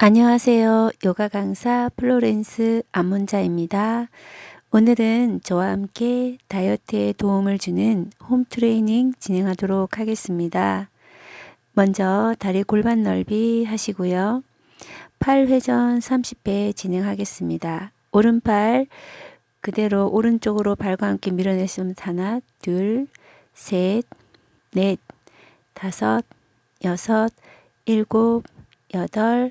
안녕하세요. 요가 강사 플로렌스 안문자입니다. 오늘은 저와 함께 다이어트에 도움을 주는 홈 트레이닝 진행하도록 하겠습니다. 먼저 다리 골반 넓이 하시고요. 팔 회전 30배 진행하겠습니다. 오른팔 그대로 오른쪽으로 발과 함께 밀어내시면 하나, 둘, 셋, 넷, 다섯, 여섯, 일곱, 여덟,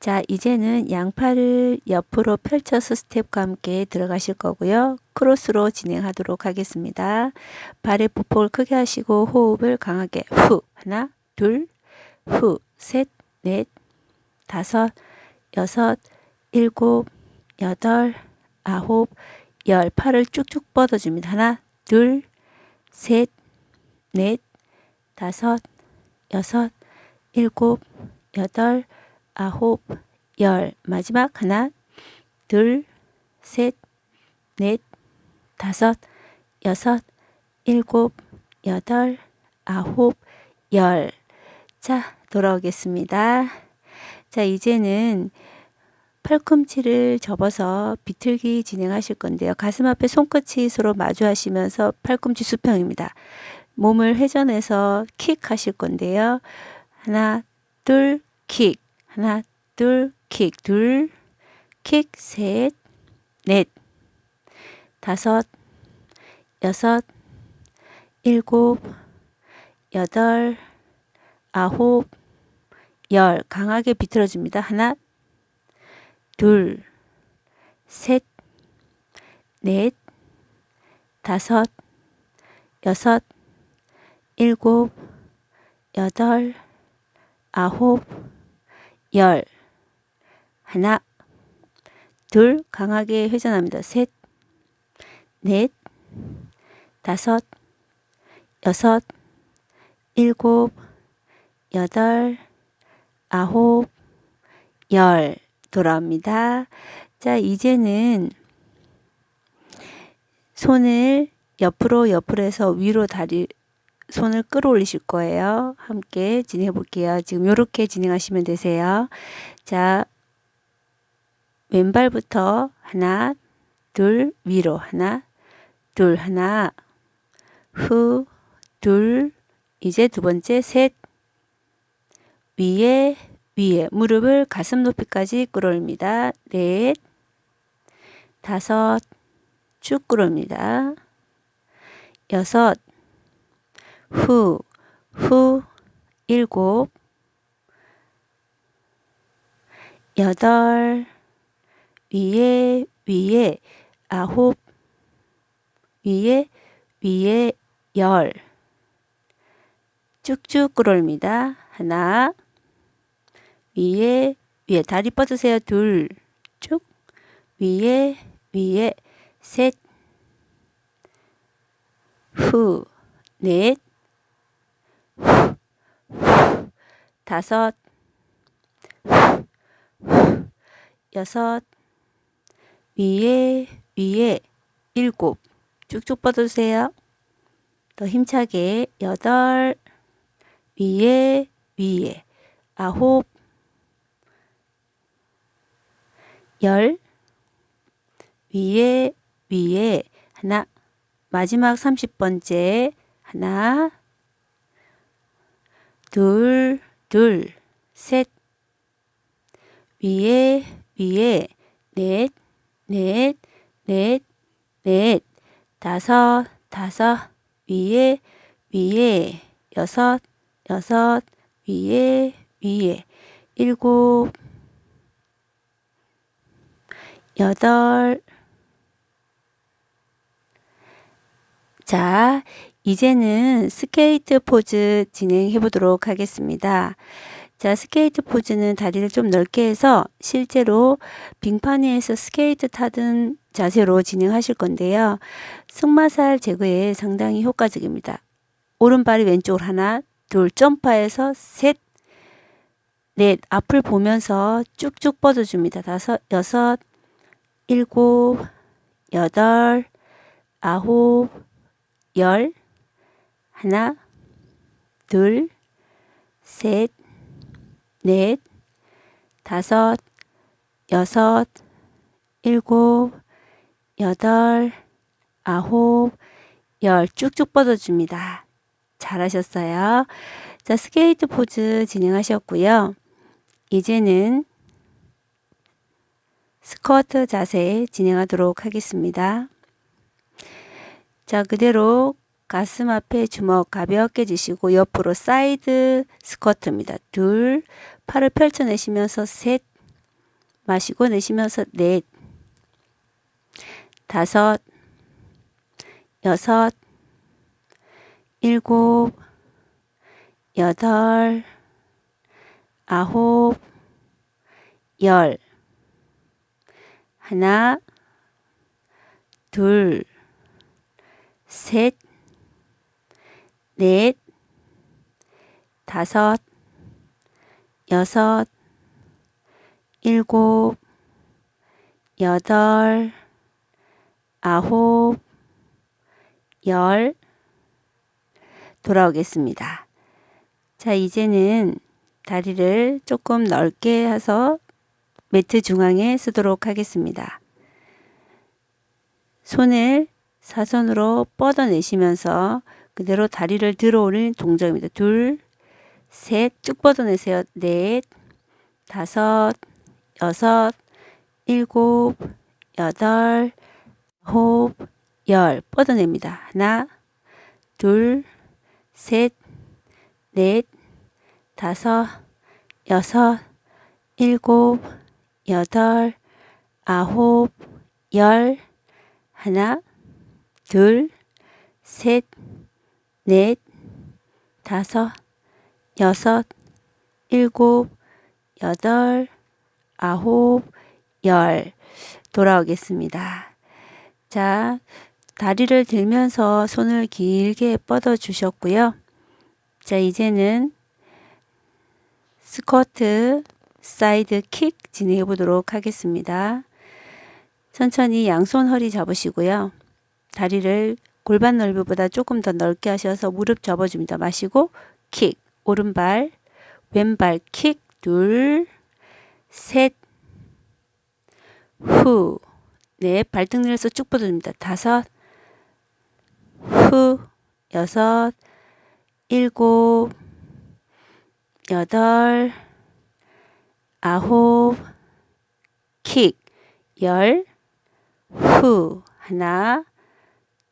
자, 이제는 양팔을 옆으로 펼쳐서 스텝과 함께 들어가실 거고요. 크로스로 진행하도록 하겠습니다. 발의 부폭을 크게 하시고 호흡을 강하게 후, 하나, 둘, 후, 셋, 넷, 다섯, 여섯, 일곱, 여덟, 아홉, 열. 팔을 쭉쭉 뻗어줍니다. 하나, 둘, 셋, 넷, 다섯, 여섯, 일곱, 여덟, 아홉, 열. 마지막 하나, 둘, 셋, 넷, 다섯, 여섯, 일곱, 여덟, 아홉, 열. 자, 돌아오겠습니다. 자, 이제는 팔꿈치를 접어서 비틀기 진행하실 건데요. 가슴 앞에 손끝이 서로 마주하시면서 팔꿈치 수평입니다. 몸을 회전해서 킥 하실 건데요. 하나, 둘, 킥. 하나, 둘, 킥, 둘, 킥, 셋, 넷, 다섯, 여섯, 일곱, 여덟, 아홉, 열. 강하게 비틀어줍니다. 하나, 둘, 셋, 넷, 다섯, 여섯, 일곱, 여덟, 아홉, 열. 하나. 둘 강하게 회전합니다. 셋. 넷. 다섯. 여섯. 일곱. 여덟. 아홉. 열. 돌아옵니다. 자 이제는 손을 옆으로 옆으로 해서 위로 다리 손을 끌어올리실 거예요. 함께 진행해 볼게요. 지금 이렇게 진행하시면 되세요. 자, 왼발부터 하나, 둘, 위로 하나, 둘, 하나, 후, 둘, 이제 두 번째 셋, 위에, 위에 무릎을 가슴 높이까지 끌어올립니다. 넷, 다섯, 쭉 끌어올립니다. 여섯, 후, 후, 일곱, 여덟, 위에, 위에, 아홉, 위에, 위에, 열. 쭉쭉 끌어올립니다. 하나, 위에, 위에, 다리 뻗으세요. 둘, 쭉, 위에, 위에, 셋, 후, 넷, 다섯, 여섯, 위에, 위에, 일곱. 쭉쭉 뻗어주세요. 더 힘차게, 여덟, 위에, 위에, 아홉, 열, 위에, 위에, 하나, 마지막 30번째, 하나, 둘, 둘, 셋, 위에, 위에, 넷, 넷, 넷, 넷, 다섯, 다섯, 위에, 위에, 여섯, 여섯, 위에, 위에, 일곱, 여덟, 자, 이제는 스케이트 포즈 진행해 보도록 하겠습니다. 자, 스케이트 포즈는 다리를 좀 넓게 해서 실제로 빙판 위에서 스케이트 타던 자세로 진행하실 건데요. 승마살 제거에 상당히 효과적입니다. 오른발이 왼쪽으로 하나, 둘, 점프해서 셋, 넷, 앞을 보면서 쭉쭉 뻗어줍니다. 다섯, 여섯, 일곱, 여덟, 아홉, 열, 하나, 둘, 셋, 넷, 다섯, 여섯, 일곱, 여덟, 아홉, 열 쭉쭉 뻗어줍니다. 잘하셨어요. 자, 스케이트 포즈 진행하셨고요. 이제는 스쿼트 자세 진행하도록 하겠습니다. 자, 그대로 가슴 앞에 주먹 가볍게 주시고 옆으로 사이드 스쿼트입니다. 둘, 팔을 펼쳐내시면서 셋, 마시고 내쉬면서 넷, 다섯, 여섯, 일곱, 여덟, 아홉, 열, 하나, 둘, 셋, 넷, 다섯, 여섯, 일곱, 여덟, 아홉, 열, 돌아오겠습니다. 자, 이제는 다리를 조금 넓게 해서 매트 중앙에 쓰도록 하겠습니다. 손을 사선으로 뻗어내시면서 그대로 다리를 들어 올리는 동작입니다. 둘, 셋, 쭉 뻗어내세요. 넷, 다섯, 여섯, 일곱, 여덟, 아홉, 열. 뻗어냅니다. 하나, 둘, 셋, 넷, 다섯, 여섯, 일곱, 여덟, 아홉, 열. 하나, 둘, 셋, 넷, 다섯, 여섯, 일곱, 여덟, 아홉, 열. 돌아오겠습니다. 자, 다리를 들면서 손을 길게 뻗어 주셨고요. 자, 이제는 스쿼트 사이드 킥 진행해 보도록 하겠습니다. 천천히 양손 허리 잡으시고요. 다리를 골반 넓이보다 조금 더 넓게 하셔서 무릎 접어줍니다. 마시고 킥 오른발 왼발 킥 둘 셋 후 네, 발등 내려서 쭉 뻗어줍니다. 다섯 후 여섯 일곱 여덟 아홉 킥 열 후 하나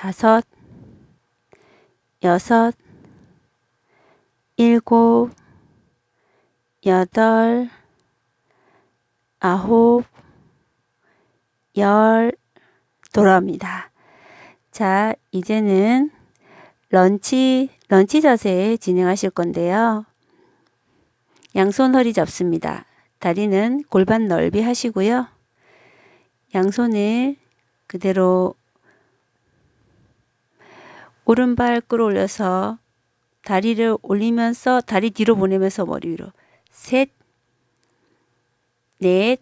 다섯, 여섯, 일곱, 여덟, 아홉, 열, 돌아옵니다. 자, 이제는 런치, 런치 자세 진행하실 건데요. 양손 허리 잡습니다. 다리는 골반 넓이 하시고요. 양손을 그대로 오른발 끌어올려서 다리를 올리면서 다리 뒤로 보내면서 머리 위로 셋, 넷,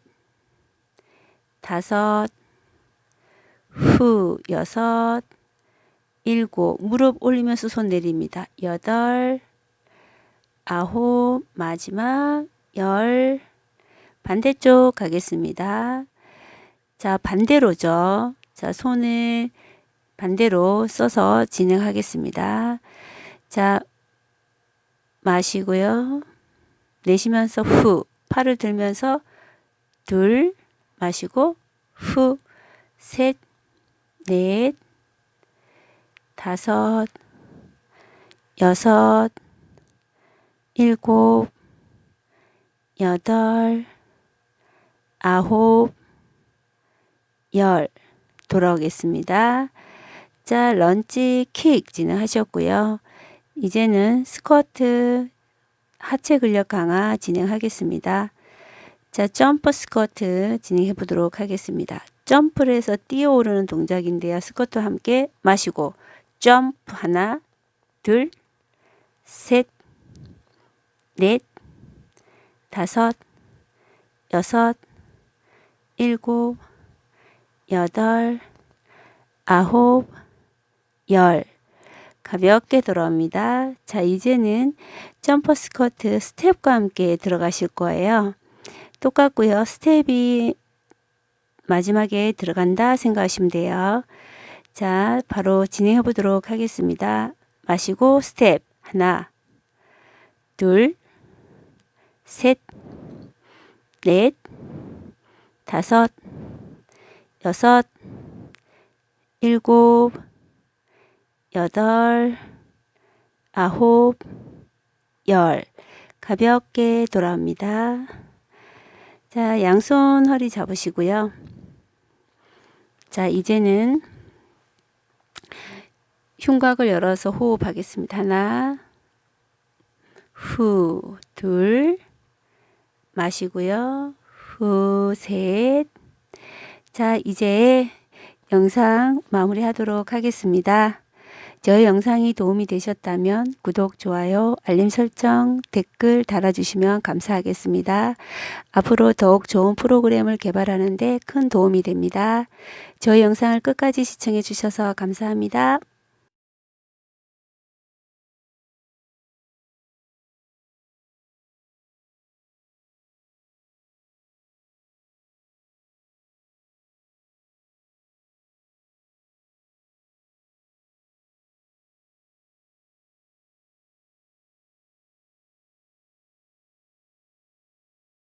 다섯, 후, 여섯, 일곱, 무릎 올리면서 손 내립니다. 여덟, 아홉, 마지막 열, 반대쪽 가겠습니다. 자, 반대로죠. 자, 손을 반대로 써서 진행하겠습니다. 자, 마시고요. 내쉬면서 후. 팔을 들면서 둘 마시고 후. 셋, 넷, 다섯, 여섯, 일곱, 여덟, 아홉, 열 돌아오겠습니다. 자, 런치 킥 진행하셨고요. 이제는 스쿼트 하체 근력 강화 진행하겠습니다. 자, 점프 스쿼트 진행해 보도록 하겠습니다. 점프를 해서 뛰어오르는 동작인데요. 스쿼트와 함께 마시고 점프 하나, 둘, 셋, 넷, 다섯, 여섯, 일곱, 여덟, 아홉, 열. 가볍게 돌아옵니다. 자, 이제는 점퍼 스쿼트 스텝과 함께 들어가실 거예요. 똑같고요. 스텝이 마지막에 들어간다 생각하시면 돼요. 자, 바로 진행해 보도록 하겠습니다. 마시고 스텝 하나, 둘, 셋, 넷, 다섯, 여섯, 일곱, 여덟, 아홉, 열. 가볍게 돌아옵니다. 자, 양손 허리 잡으시고요. 자, 이제는 흉곽을 열어서 호흡하겠습니다. 하나, 후, 둘, 마시고요. 후, 셋. 자, 이제 영상 마무리하도록 하겠습니다. 저희 영상이 도움이 되셨다면 구독, 좋아요, 알림 설정, 댓글 달아주시면 감사하겠습니다. 앞으로 더욱 좋은 프로그램을 개발하는 데 큰 도움이 됩니다. 저희 영상을 끝까지 시청해 주셔서 감사합니다.